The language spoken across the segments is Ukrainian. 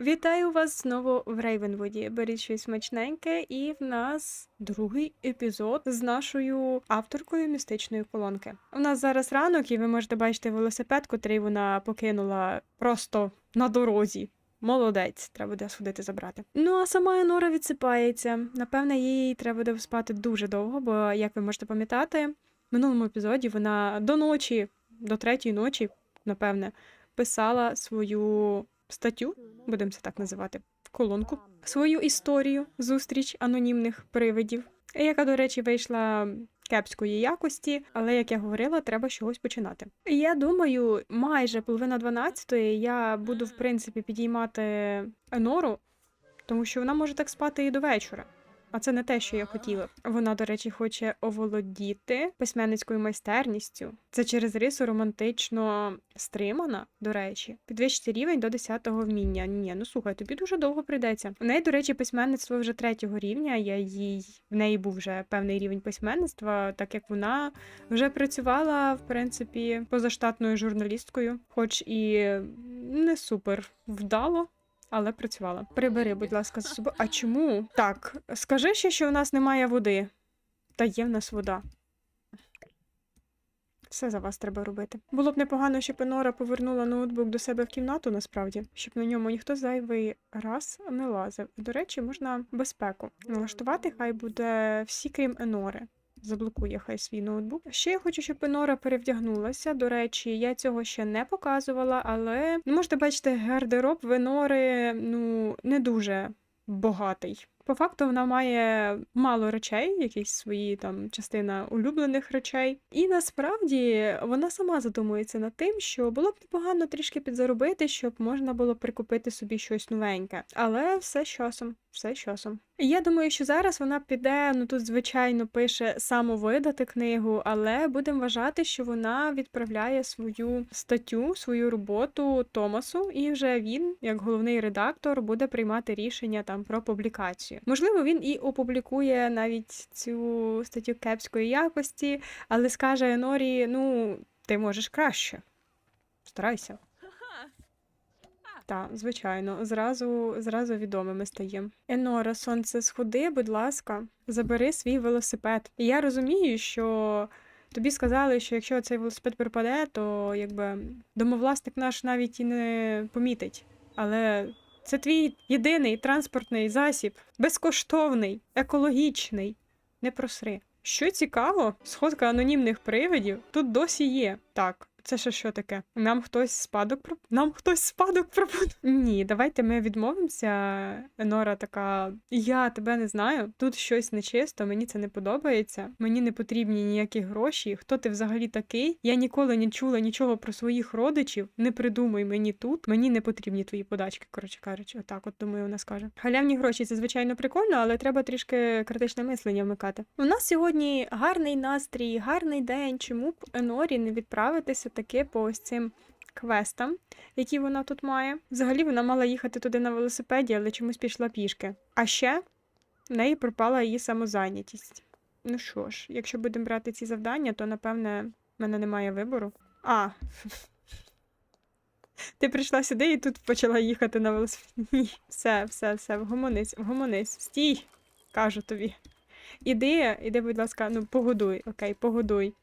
Вітаю вас знову в Рейвенвуді. Беріть щось смачненьке, і в нас другий епізод з нашою авторкою містичної колонки. У нас зараз ранок, і ви можете бачити велосипед, котрий вона покинула просто на дорозі. Молодець, треба буде сходити забрати. Ну а сама Енора відсипається. Напевне, їй треба буде спати дуже довго, бо, як ви можете пам'ятати, в минулому епізоді вона до ночі, до третьої ночі, напевне, писала свою статтю, будемо це так називати, колонку, свою історію зустріч анонімних привидів, яка, до речі, вийшла кепської якості, але як я говорила, треба чогось починати. Я думаю, майже половина дванадцятої я буду в принципі підіймати Енору, тому що вона може так спати і до вечора. А це не те, що я хотіла. Вона, до речі, хоче оволодіти письменницькою майстерністю. Це через рису романтично стримана, до речі, підвищити рівень до 10-го вміння. Ні, ну слухай, тобі дуже довго прийдеться. У неї, до речі, письменництво вже третього рівня. Я їй в неї був вже певний рівень письменництва, так як вона вже працювала, в принципі, позаштатною журналісткою, хоч і не супер вдало. Але працювала. Прибери, будь ласка, за собою. А чому? Так, скажи ще, що у нас немає води. Та є в нас вода. Все за вас треба робити. Було б непогано, щоб Енора повернула ноутбук до себе в кімнату, насправді, щоб на ньому ніхто зайвий раз не лазив. До речі, можна безпеку налаштувати, хай буде всі, крім Енори. Заблокує хай свій ноутбук. Ще я хочу, щоб Енора перевдягнулася. До речі, я цього ще не показувала, але ну, можете бачити, гардероб Венори ну не дуже багатий. По факту вона має мало речей, якісь свої там частина улюблених речей. І насправді вона сама задумується над тим, що було б непогано трішки підзаробити, щоб можна було прикупити собі щось новеньке. Але все з часом, все з часом. Я думаю, що зараз вона піде, ну тут, звичайно, пише самовидати книгу, але будемо вважати, що вона відправляє свою статтю, свою роботу Томасу, і вже він, як головний редактор, буде приймати рішення там про публікацію. Можливо, він і опублікує навіть цю статтю кепської якості, але скаже Енорі: ну, ти можеш краще. Старайся. Так, звичайно, зразу, зразу відомими стаємо. Енора, сонце сходи, будь ласка, забери свій велосипед. І я розумію, що тобі сказали, що якщо цей велосипед припаде, то якби домовласник наш навіть і не помітить. Але це твій єдиний транспортний засіб, безкоштовний, екологічний. Не просри. Що цікаво, сходка анонімних привидів тут досі є. Так, це ще що таке? Нам хтось спадок про нам хтось спадок пропонує? Ні, давайте ми відмовимося. Енора така: я тебе не знаю, тут щось нечисто, мені це не подобається. Мені не потрібні ніякі гроші. Хто ти взагалі такий? Я ніколи не чула нічого про своїх родичів. Не придумай мені тут. Мені не потрібні твої подачки. Коротше кажучи, отак, от думаю, вона скаже. Халявні гроші це звичайно прикольно, але треба трішки критичне мислення вмикати. У нас сьогодні гарний настрій, гарний день. Чому б Енорі не відправитися таки по ось цим квестам, які вона тут має? Взагалі вона мала їхати туди на велосипеді, але чомусь пішла пішки. А ще в неї пропала її самозайнятість. Ну що ж, якщо будемо брати ці завдання, то напевне в мене немає вибору. А. Ти прийшла сюди і тут почала їхати на велосипеді. Ні, все, все, все, вгомонись, вгомонись. Стій, кажу тобі. Іди, іди, будь ласка, ну погодуй, окей, погодуй.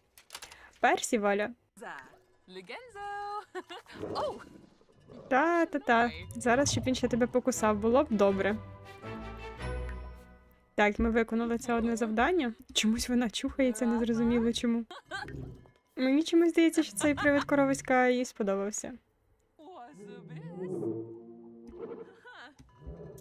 Персі, Валя. Та-та-та. Зараз, щоб він ще тебе покусав, було б добре. Так, ми виконали це одне завдання. Чомусь вона чухається, незрозуміло чому. Мені чомусь здається, що цей привид коровиська їй сподобався.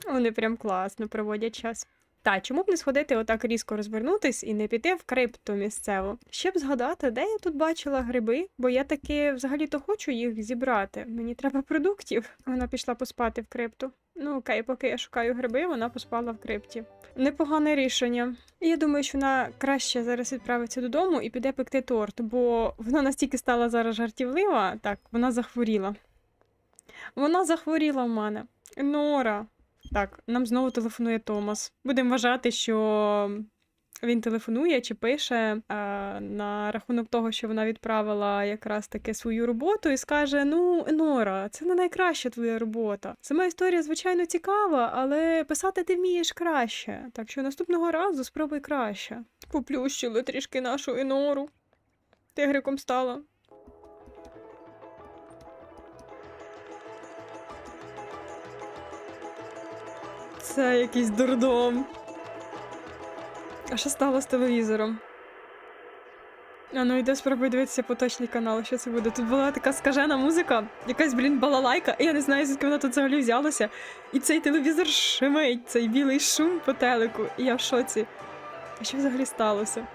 Вони прям класно проводять час. Та чому б не сходити отак різко розвернутись і не піти в крипту місцеву? Щоб згадати, де я тут бачила гриби, бо я таки взагалі-то хочу їх зібрати. Мені треба продуктів. Вона пішла поспати в крипту. Ну окей, поки я шукаю гриби, вона поспала в крипті. Непогане рішення. Я думаю, що вона краще зараз відправиться додому і піде пекти торт, бо вона настільки стала зараз жартівлива, так, вона захворіла. Вона захворіла в мене. Нора. Так, нам знову телефонує Томас. Будемо вважати, що він телефонує чи пише е, на рахунок того, що вона відправила якраз таки свою роботу, і скаже: Ну, Енора, це не найкраща твоя робота. Сама історія, звичайно, цікава, але писати ти вмієш краще. Так що наступного разу спробуй краще. Поплющили трішки нашу Енору. Тигриком стала. Це якийсь дурдом. А що стало з телевізором? А ну йде спробуй дивитися поточний канал, що це буде. Тут була така скажена музика, якась, блін, балалайка, і я не знаю, звідки вона тут взагалі взялася. І цей телевізор шумить, цей білий шум по телеку. І я в шоці. А що взагалі сталося?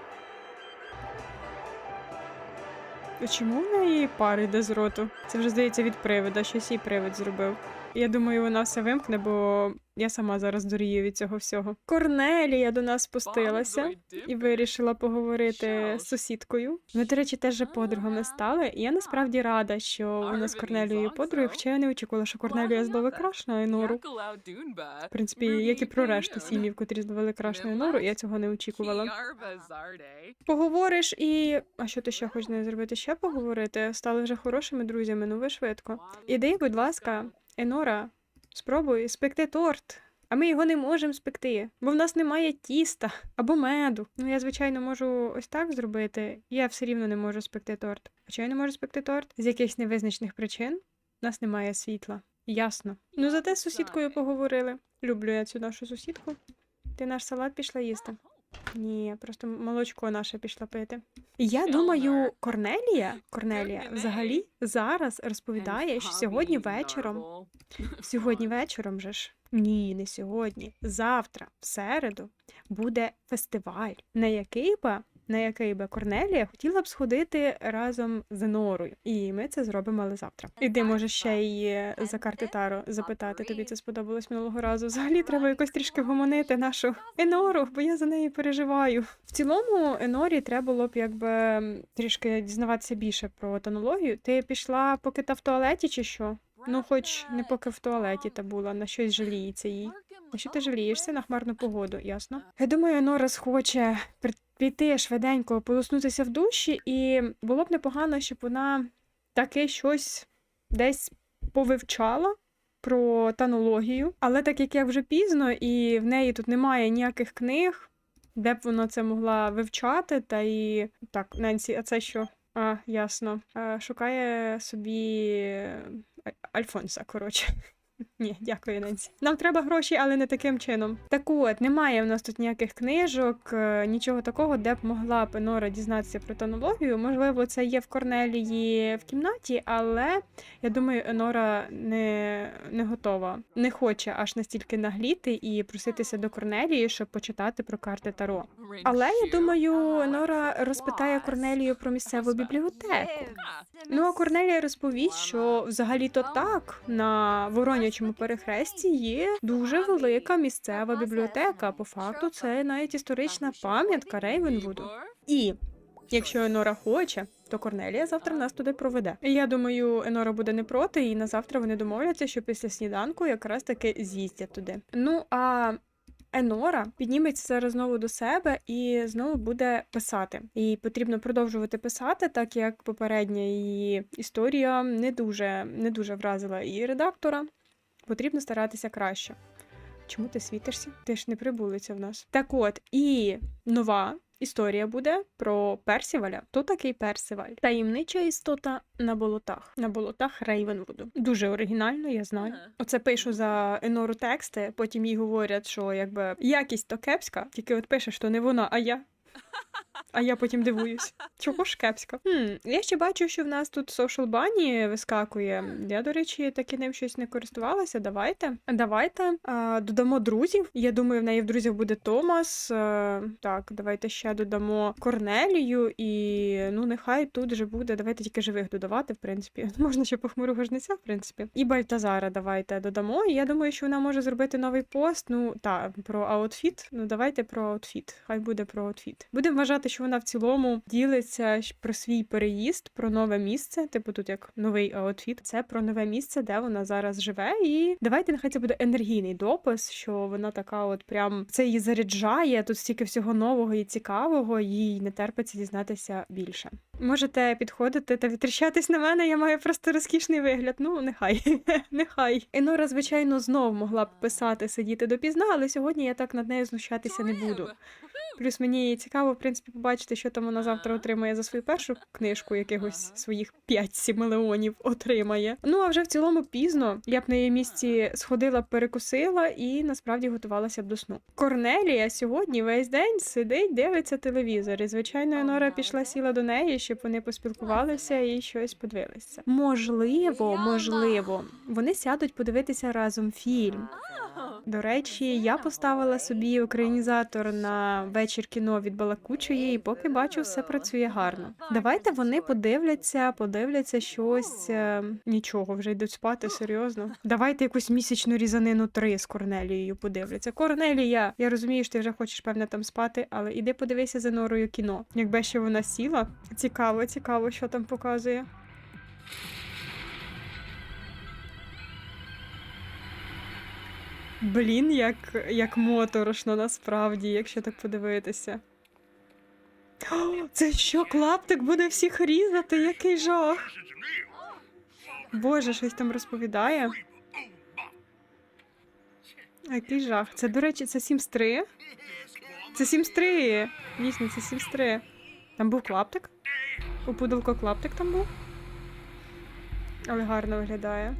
Чому в неї пар йде з роту? Це вже здається від привида, щось їй привид зробив. Я думаю, вона все вимкне, бо я сама зараз дурію від цього всього. Корнелія до нас спустилася і вирішила поговорити з сусідкою. Ми, до речі, теж подругами стали, і я насправді рада, що вона з Корнелією подругою, хоча я не очікувала, що Корнелія зловить краш на Енору. В принципі, як і про решту сім'їв, котрі зловили краш на Енору, я цього не очікувала. Поговориш і. А що ти ще хочеш з нею зробити? Ще поговорити? Стали вже хорошими друзями, ну ви швидко. Іди, будь ласка, Енора, спробуй спекти торт. А ми його не можемо спекти, бо в нас немає тіста або меду. Ну, я, звичайно, можу ось так зробити. Я все рівно не можу спекти торт. А чого я не можу спекти торт? З якихось невизначених причин у нас немає світла. Ясно. Ну, зате з сусідкою поговорили. Люблю я цю нашу сусідку. Ти наш салат пішла їсти? Ні, просто молочко наше пішла пити. Я думаю, Корнелія, Корнелія взагалі зараз розповідає, що сьогодні вечором, сьогодні вечором же ж. Ні, не сьогодні. Завтра, в середу, буде фестиваль, на який би, на який би Корнелія хотіла б сходити разом з Норою. І ми це зробимо але завтра. Іди, може, ще й за карти Таро запитати. Тобі це сподобалось минулого разу. Взагалі треба якось трішки гомонити нашу Енору, бо я за неї переживаю. В цілому Енорі треба було б якби трішки дізнаватися більше про тонологію. Ти пішла поки та в туалеті чи що? Ну, хоч не поки в туалеті та була, на щось жаліється їй. А що ти жалієшся на хмарну погоду, ясно? Я думаю, Нора схоче піти швиденько полоснутися в душі, і було б непогано, щоб вона таке щось десь повивчала про танологію. Але так як я вже пізно, і в неї тут немає ніяких книг, де б вона це могла вивчати, та і так, Ненсі, а це що? А, ясно. А, шукає собі е, Альфонса, коротше. Ні, дякую, Ненсі. Нам треба гроші, але не таким чином. Так от, немає в нас тут ніяких книжок, е, нічого такого, де б могла б Нора дізнатися про тонологію. Можливо, це є в Корнелії в кімнаті, але я думаю, Нора не, не готова, не хоче аж настільки нагліти і проситися до Корнелії, щоб почитати про карти Таро. Але я думаю, Нора розпитає Корнелію про місцеву бібліотеку. Ну а Корнелія розповість, що взагалі-то так на Воронячому перехресті є дуже велика місцева бібліотека. По факту, це навіть історична пам'ятка Рейвенвуду. І якщо Енора хоче, то Корнелія завтра нас туди проведе. Я думаю, Енора буде не проти, і на завтра вони домовляться, що після сніданку якраз таки з'їздять туди. Ну а Енора підніметься зараз знову до себе і знову буде писати. І потрібно продовжувати писати, так як попередня її історія не дуже, не дуже вразила її редактора. Потрібно старатися краще. Чому ти світишся? Ти ж не прибулиця в нас. Так от, і нова історія буде про Персіваля. Хто такий Персиваль? Таємнича істота на болотах. На болотах Рейвенвуду. Дуже оригінально, я знаю. Ага. Оце пишу за Енору тексти, потім їй говорять, що якби якість то кепська, тільки от пише, що не вона, а я. А я потім дивуюсь. Чого ж кепська? Хм, я ще бачу, що в нас тут social бані вискакує. Я, до речі, таки ним щось не користувалася. Давайте. Давайте а, додамо друзів. Я думаю, в неї в друзях буде Томас. А, так, давайте ще додамо Корнелію, і ну нехай тут же буде. Давайте тільки живих додавати, в принципі. Можна ще похмурого жниця, в принципі. І Бальтазара давайте додамо. І я думаю, що вона може зробити новий пост. Ну, так, про аутфіт. Ну, давайте про аутфіт. Хай буде про аутфіт. Буде Будемо вважати, що вона в цілому ділиться про свій переїзд, про нове місце. Типу, тут як новий аутфіт. Це про нове місце, де вона зараз живе. І давайте нехай це буде енергійний допис, що вона така, от прям це її заряджає. Тут стільки всього нового і цікавого, їй не терпиться дізнатися більше. Можете підходити та витріщатись на мене. Я маю просто розкішний вигляд. Ну, нехай, нехай. Енора, звичайно, знов могла б писати, сидіти допізна, але сьогодні я так над нею знущатися не буду. Плюс мені цікаво, в принципі, побачити, що там вона завтра отримає за свою першу книжку, якихось своїх 5 мільйонів отримає. Ну а вже в цілому пізно я б на її місці сходила, перекусила і насправді готувалася б до сну. Корнелія сьогодні весь день сидить, дивиться телевізор. І звичайно, Нора пішла сіла до неї, щоб вони поспілкувалися і щось подивилися. Можливо, можливо, вони сядуть подивитися разом фільм. До речі, я поставила собі українізатор на вечір кіно від балакучої, і поки бачу, все працює гарно. Давайте вони подивляться, подивляться щось. е, Нічого, вже йдуть спати, серйозно. Давайте якусь місячну різанину 3 з Корнелією подивляться. Корнелія, я розумію, що ти вже хочеш певне там спати, але іди подивися за норою кіно. Якби ще вона сіла, цікаво, цікаво, цікаво, що там показує. Блін, як, як моторошно насправді, якщо так подивитися. О, це що, клаптик буде всіх різати? Який жах. Боже, щось там розповідає. Який жах. Це, до речі, це Sims 3? Це Sims 3. Дійсно, це Sims 3. Там був клаптик? У пуделко клаптик там був? Але гарно виглядає.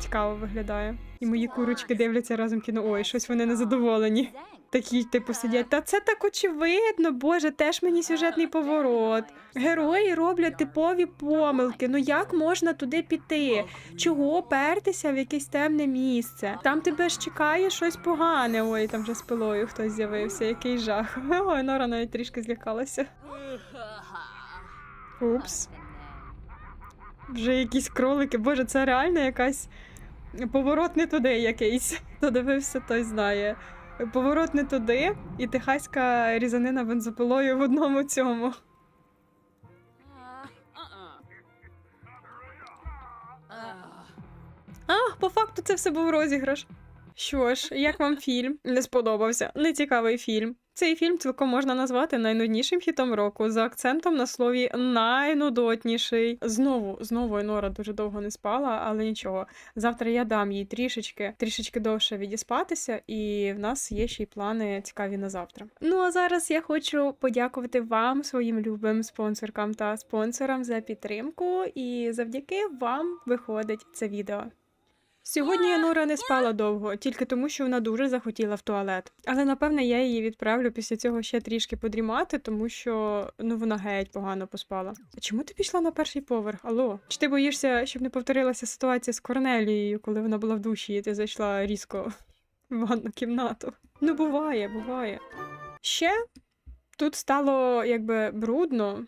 Цікаво виглядає. І мої курочки дивляться разом кіно. Ой, щось вони незадоволені. Такі, типу, сидять. Та це так очевидно, боже, теж мені сюжетний поворот. Герої роблять типові помилки. Ну як можна туди піти? Чого пертися в якесь темне місце? Там тебе ж чекає щось погане. Ой, там вже з пилою хтось з'явився, який жах. Ой, Нора навіть трішки злякалася. Упс. Вже якісь кролики. Боже, це реально якась поворот не туди якийсь. Хто дивився, той знає. Поворот не туди, і техаська різанина бензопилою в одному цьому. А, по факту це все був розіграш. Що ж, як вам фільм? Не сподобався. Нецікавий фільм. Цей фільм цілком можна назвати найнуднішим хітом року за акцентом на слові найнудотніший. Знову, знову Енора дуже довго не спала, але нічого. Завтра я дам їй трішечки, трішечки довше відіспатися, і в нас є ще й плани цікаві на завтра. Ну а зараз я хочу подякувати вам, своїм любим спонсоркам та спонсорам за підтримку, і завдяки вам виходить це відео. Сьогодні Нора не спала довго, тільки тому, що вона дуже захотіла в туалет. Але напевне я її відправлю після цього ще трішки подрімати, тому що ну вона геть погано поспала. А чому ти пішла на перший поверх? Алло? Чи ти боїшся, щоб не повторилася ситуація з Корнелією, коли вона була в душі, і ти зайшла різко в ванну кімнату? Ну, буває, буває. Ще тут стало якби брудно.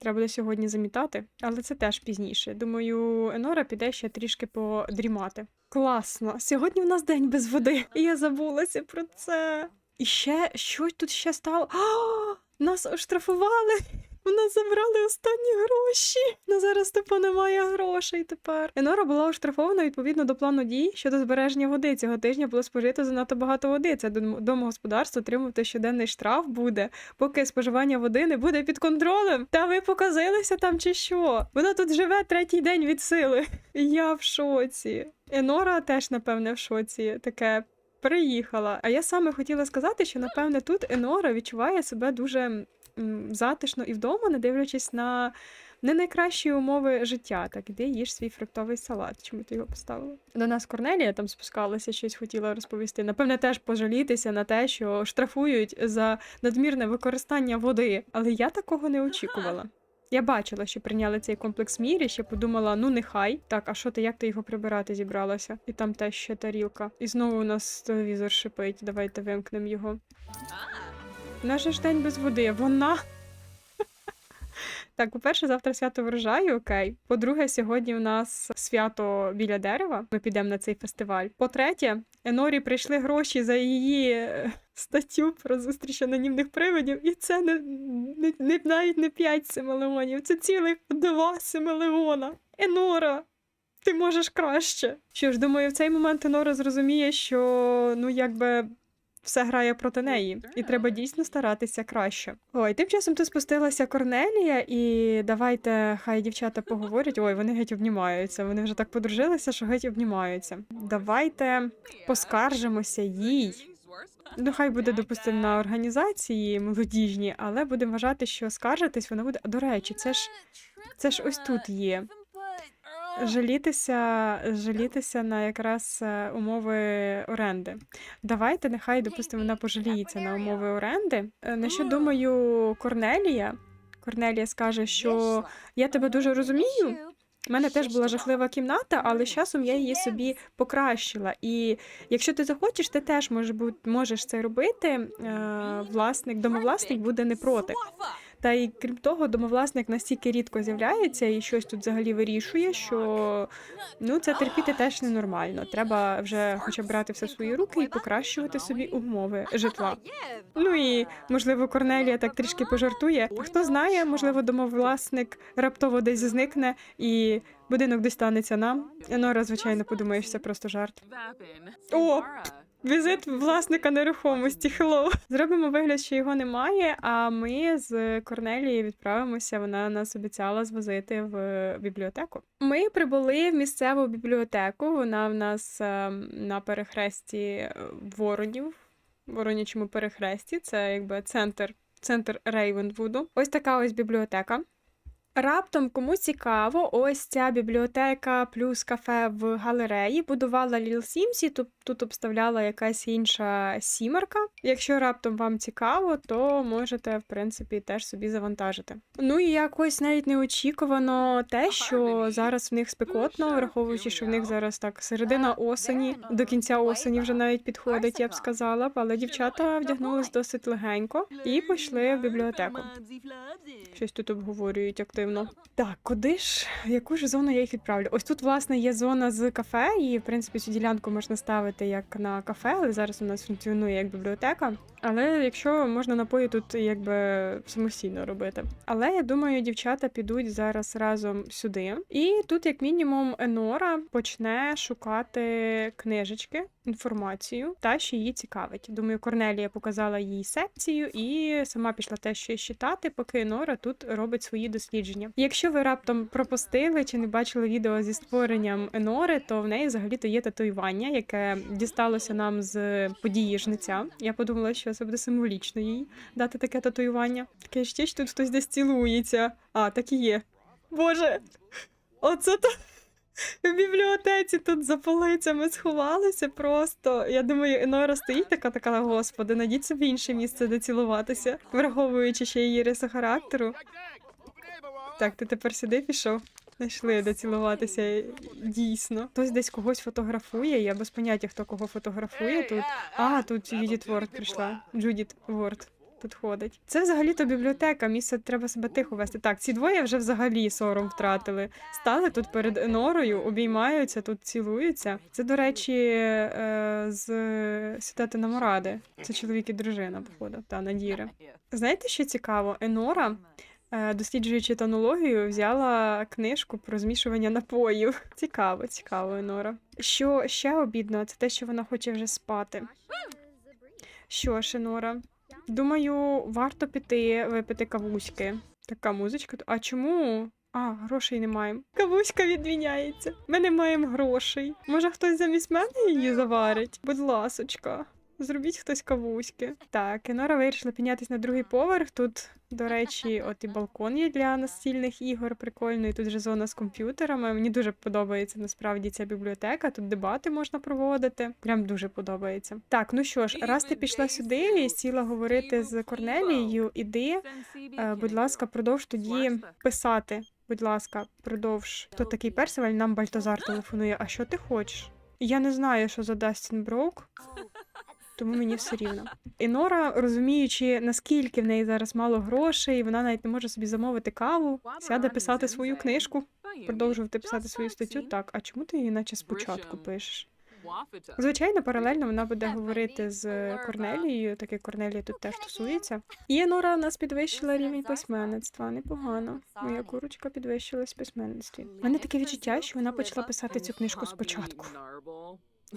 Треба буде сьогодні замітати, але це теж пізніше. Думаю, Енора піде ще трішки подрімати. Класно! Сьогодні в нас день без води. І я забулася про це. І ще щось тут ще стало? А, нас оштрафували. У нас забрали останні гроші. Ну зараз типу немає грошей тепер. Енора була оштрафована відповідно до плану дій щодо збереження води. Цього тижня було спожито занадто багато води. Це домогосподарство отримувати щоденний штраф буде, поки споживання води не буде під контролем. Та ви показилися там чи що? Вона тут живе третій день від сили. Я в шоці. Енора теж, напевне, в шоці. Таке приїхала. А я саме хотіла сказати, що напевне тут Енора відчуває себе дуже затишно і вдома, не дивлячись на не найкращі умови життя. Так, іди їж свій фруктовий салат. Чому ти його поставила? До нас Корнелія там спускалася, щось хотіла розповісти. Напевне, теж пожалітися на те, що штрафують за надмірне використання води. Але я такого не очікувала. Я бачила, що прийняли цей комплекс мірі, ще подумала, ну нехай. Так, а що ти, як ти його прибирати зібралася? І там теж ще тарілка. І знову у нас телевізор шипить. Давайте вимкнемо його. Ah. Наш ж день без води. Вона. Так, по-перше, завтра свято врожаю, окей. По-друге, сьогодні у нас свято біля дерева. Ми підемо на цей фестиваль. По-третє, Енорі прийшли гроші за її е, статтю про зустріч анонімних привидів, і це не, не, не навіть не 5 семилеонів, це цілих два семилеона. Енора, ти можеш краще. Що ж, думаю, в цей момент Енора зрозуміє, що ну якби. Все грає проти неї, і треба дійсно старатися краще. Ой, тим часом тут спустилася Корнелія, і давайте хай дівчата поговорять. Ой, вони геть обнімаються. Вони вже так подружилися, що геть обнімаються. Давайте поскаржимося їй. Ну, хай буде, допустимо, на організації молодіжні, але будемо вважати, що скаржитись вона буде. До речі, це ж це ж ось тут є. Жалітися, жалітися на якраз е, умови оренди. Давайте, нехай, допустимо, вона пожаліється на умови оренди. Е, На що думаю, Корнелія? Корнелія скаже, що я тебе дуже розумію. У мене теж була жахлива кімната, але з часом я її собі покращила. І якщо ти захочеш, ти теж може бу- можеш це робити. Е, Власник, домовласник буде не проти. Та й крім того, домовласник настільки рідко з'являється і щось тут взагалі вирішує, що ну це терпіти теж ненормально. Треба вже хоча б брати все в свої руки і покращувати собі умови житла. Ну і можливо, Корнелія так трішки пожартує. Хто знає, можливо, домовласник раптово десь зникне і будинок достанеться нам. Нора, звичайно, подумає, що це просто жарт. О, Візит власника нерухомості. Хеллоу. Зробимо вигляд, що його немає. А ми з Корнелією відправимося. Вона нас обіцяла звозити в бібліотеку. Ми прибули в місцеву бібліотеку. Вона в нас ем, на перехресті е, воронів, воронячому перехресті. Це якби центр, центр Рейвенвуду. Ось така ось бібліотека. Раптом кому цікаво, ось ця бібліотека плюс кафе в галереї будувала Ліл Сімсі, тут, тут обставляла якась інша сімерка. Якщо раптом вам цікаво, то можете, в принципі, теж собі завантажити. Ну і якось навіть неочікувано те, що зараз в них спекотно, враховуючи, що в них зараз так середина осені, до кінця осені вже навіть підходить, я б сказала. б, Але дівчата вдягнулись досить легенько і пішли в бібліотеку. Щось тут обговорюють активно. Так, куди ж, в яку ж зону я їх відправлю? Ось тут, власне, є зона з кафе, і в принципі цю ділянку можна ставити як на кафе, але зараз у нас функціонує як бібліотека. Але якщо можна напої тут якби самостійно робити. Але я думаю, дівчата підуть зараз разом сюди. І тут, як мінімум, Енора почне шукати книжечки, інформацію, та що її цікавить. Думаю, Корнелія показала їй секцію і сама пішла теж щось читати, поки Енора тут робить свої дослідження. Якщо ви раптом пропустили чи не бачили відео зі створенням Енори, то в неї взагалі-то є татуювання, яке дісталося нам з події жниця. Я подумала, що це буде символічно їй дати таке татуювання. Таке ще що тут хтось десь цілується. А, так і є. Боже, оце то. В бібліотеці тут за полицями сховалися просто. Я думаю, Енора стоїть така, така, господи, найдіть собі інше місце, де цілуватися, враховуючи ще її риси характеру. Так, ти тепер сюди пішов? Знайшли де цілуватися дійсно. Хтось десь когось фотографує. Я без поняття, хто кого фотографує тут. А, тут Юдіт Ворд прийшла. Джудіт Ворд. Тут ходить. Це взагалі-то бібліотека, місце треба себе тихо вести. Так, ці двоє вже взагалі сором втратили. Стали тут перед Енорою, обіймаються, тут цілуються. Це, до речі, е, з Святати на Моради. Це чоловік і дружина, походу, та Надіра. Знаєте, що цікаво? Енора, е, досліджуючи тонологію, взяла книжку про змішування напоїв. Цікаво, цікаво, Енора. Що ще обідно, це те, що вона хоче вже спати. Що ж, Енора? Думаю, варто піти випити кавуськи. Така музичка. А чому? А, грошей не маємо. Кавуська відміняється. Ми не маємо грошей. Може, хтось замість мене її заварить? Будь ласочка. Зробіть хтось кавуськи. Так, Енора вирішила піднятися на другий поверх. Тут, до речі, от і балкон є для настільних ігор. Прикольно, і тут же зона з комп'ютерами. Мені дуже подобається насправді ця бібліотека. Тут дебати можна проводити. Прям дуже подобається. Так, ну що ж, раз ти пішла сюди і сіла говорити з Корнелією, іди, е, будь ласка, продовж тоді писати. Будь ласка, продовж. Хто такий Персиваль? Нам Бальтазар телефонує. А що ти хочеш? Я не знаю, що за Дастін Броук. Тому мені все рівно. І Нора, розуміючи, наскільки в неї зараз мало грошей, вона навіть не може собі замовити каву, сяде писати свою книжку, продовжувати писати свою статтю. Так, а чому ти її наче спочатку пишеш? Звичайно, паралельно вона буде говорити з Корнелією, так як Корнелія тут теж тусується. І Нора в нас підвищила рівень письменництва. Непогано. Моя курочка підвищилась в письменництві. У мене таке відчуття, що вона почала писати цю книжку спочатку.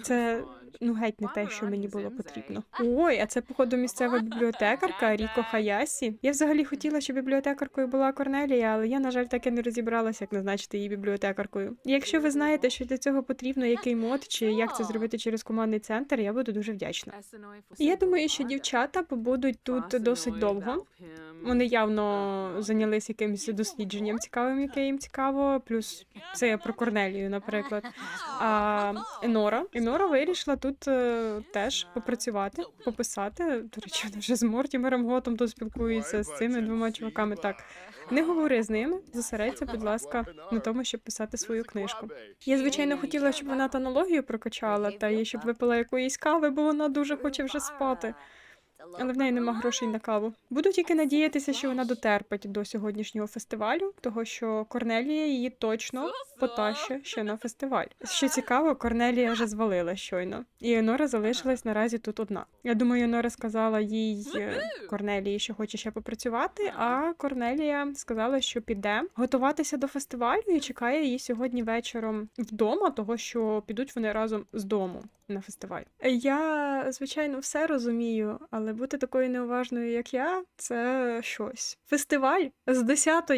Це ну геть не те, що мені було потрібно. Ой, а це походу місцева бібліотекарка Ріко Хаясі. Я взагалі хотіла, щоб бібліотекаркою була Корнелія, але я, на жаль, так і не розібралася, як назначити її бібліотекаркою. Якщо ви знаєте, що для цього потрібно який мод, чи як це зробити через командний центр, я буду дуже вдячна. Я думаю, що дівчата побудуть тут досить довго. Вони явно зайнялись якимось дослідженням цікавим, яке їм цікаво. Плюс це я про Корнелію, наприклад. А Енора. Енора вирішила тут е, теж попрацювати, пописати. До речі, вона вже з Мортімером Готом тут спілкується з цими двома чуваками. Так, не говори з ними, зосередься, будь ласка, на тому, щоб писати свою книжку. Я, звичайно, хотіла, щоб вона тонологію прокачала, та й щоб випила якоїсь кави, бо вона дуже хоче вже спати. Але в неї нема грошей на каву. Буду тільки надіятися, що вона дотерпить до сьогоднішнього фестивалю, того що Корнелія її точно потащить ще на фестиваль. Що цікаво, Корнелія вже звалила щойно, і Енора залишилась наразі тут одна. Я думаю, Енора сказала їй Корнелії, що хоче ще попрацювати. А Корнелія сказала, що піде готуватися до фестивалю і чекає її сьогодні вечором вдома, того що підуть вони разом з дому на фестиваль. Я, звичайно, все розумію, але бути такою неуважною, як я, це щось. Фестиваль з 10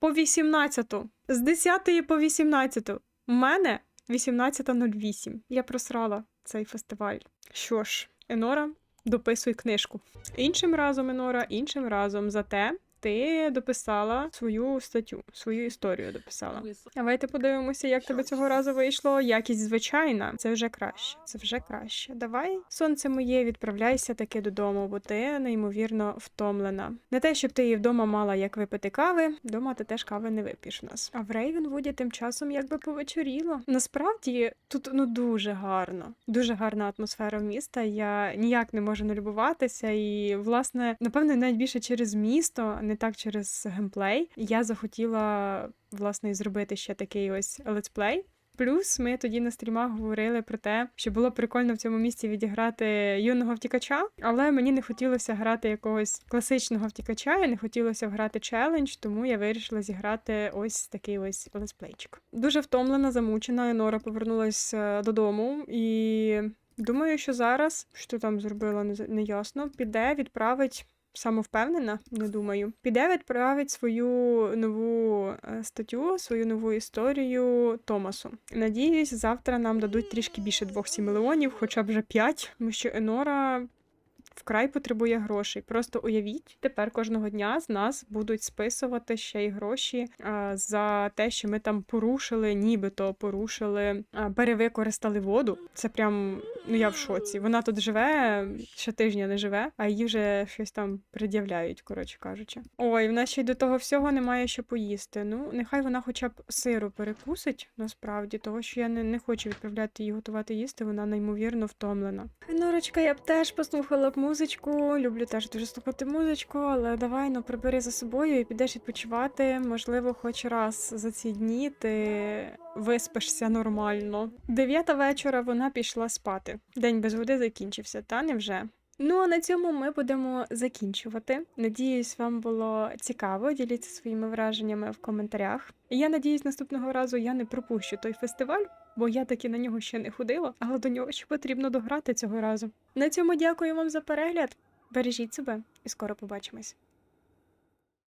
по 18. З 10 по 18. У мене 18.08. Я просрала цей фестиваль. Що ж, Енора, дописуй книжку. Іншим разом, Енора, іншим разом. Зате ти дописала свою статтю, свою історію дописала. Давайте подивимося, як тебе цього разу вийшло. Якість звичайна. Це вже краще. Це вже краще. Давай, сонце моє, відправляйся таки додому, бо ти неймовірно втомлена. Не те, щоб ти її вдома мала як випити кави. Вдома ти теж кави не вип'єш у нас. А в Рейвенвуді тим часом якби повечоріло. Насправді тут ну дуже гарно, дуже гарна атмосфера міста. Я ніяк не можу налюбуватися. І, власне, напевно, навіть більше через місто, не так через геймплей. Я захотіла власне зробити ще такий ось летсплей. Плюс ми тоді на стрімах говорили про те, що було прикольно в цьому місці відіграти юного втікача, але мені не хотілося грати якогось класичного втікача, і не хотілося грати челендж, тому я вирішила зіграти ось такий ось летсплейчик. Дуже втомлена, замучена. Нора повернулась е, додому і думаю, що зараз що там зробила, не з- не ясно. Піде, відправить. Самовпевнена, не думаю. Піде відправить свою нову е, статтю, свою нову історію Томасу. Надіюсь, завтра нам дадуть трішки більше двох сім мільйонів, хоча б вже п'ять, тому що Енора вкрай потребує грошей. Просто уявіть, тепер кожного дня з нас будуть списувати ще й гроші за те, що ми там порушили, нібито порушили, перевикористали воду. Це прям ну я в шоці. Вона тут живе, ще тижня не живе, а її вже щось там пред'являють, коротше кажучи. Ой, в нас ще й до того всього немає що поїсти. Ну, нехай вона хоча б сиру перекусить, насправді, того що я не, не хочу відправляти її готувати їсти, вона неймовірно втомлена. Норочка, я б теж послухала б музичку. Люблю теж дуже слухати музичку, але давай ну прибери за собою і підеш відпочивати. Можливо, хоч раз за ці дні ти виспишся нормально. Дев'ята вечора вона пішла спати. День без води закінчився, та невже? Ну а на цьому ми будемо закінчувати. Надіюсь, вам було цікаво. Діліться своїми враженнями в коментарях. Я надіюсь, наступного разу я не пропущу той фестиваль, бо я таки на нього ще не ходила, але до нього ще потрібно дограти цього разу. На цьому дякую вам за перегляд. Бережіть себе і скоро побачимось.